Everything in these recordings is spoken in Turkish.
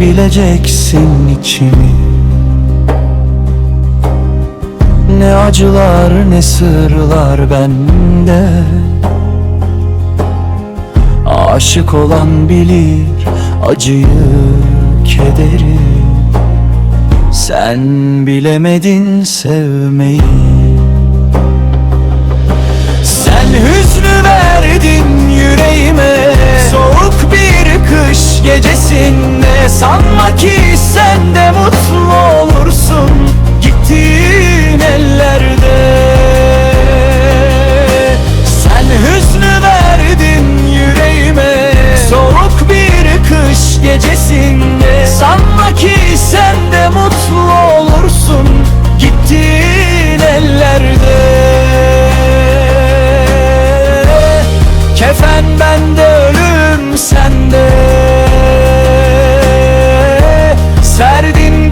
bileceksin içimi? Ne acılar ne sırlar bende. Aşık olan bilir acıyı, kederi. Sen bilemedin sevmeyi Aqui.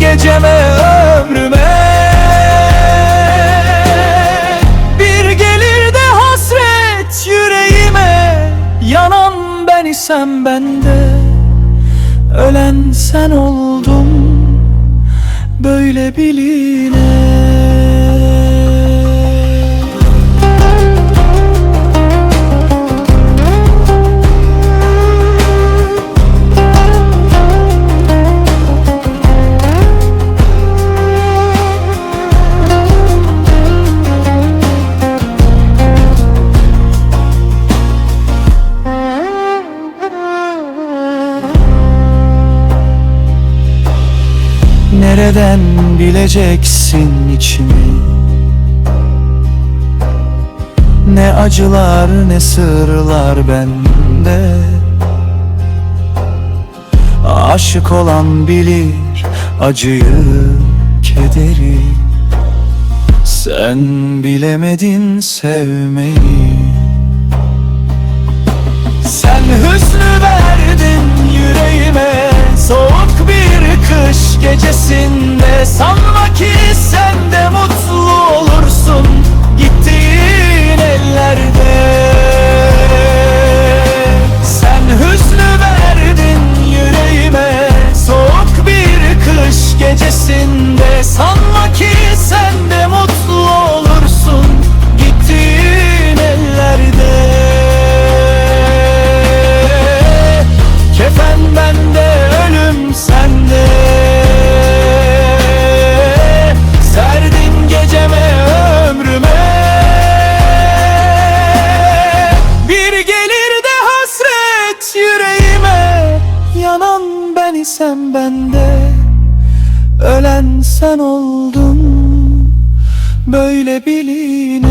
Geceme ömrüme. Bir gelir de hasret yüreğime. Yanan ben isem bende Ölen sen oldum. Böyle biline Nereden bileceksin içimi? Ne acılar ne sırlar bende. Aşık olan bilir acıyı, kederi. Sen bilemedin sevmeyi. Sen hüznü verdin yüreğime Soğuk ben isem bende Ölen sen oldun Böyle biline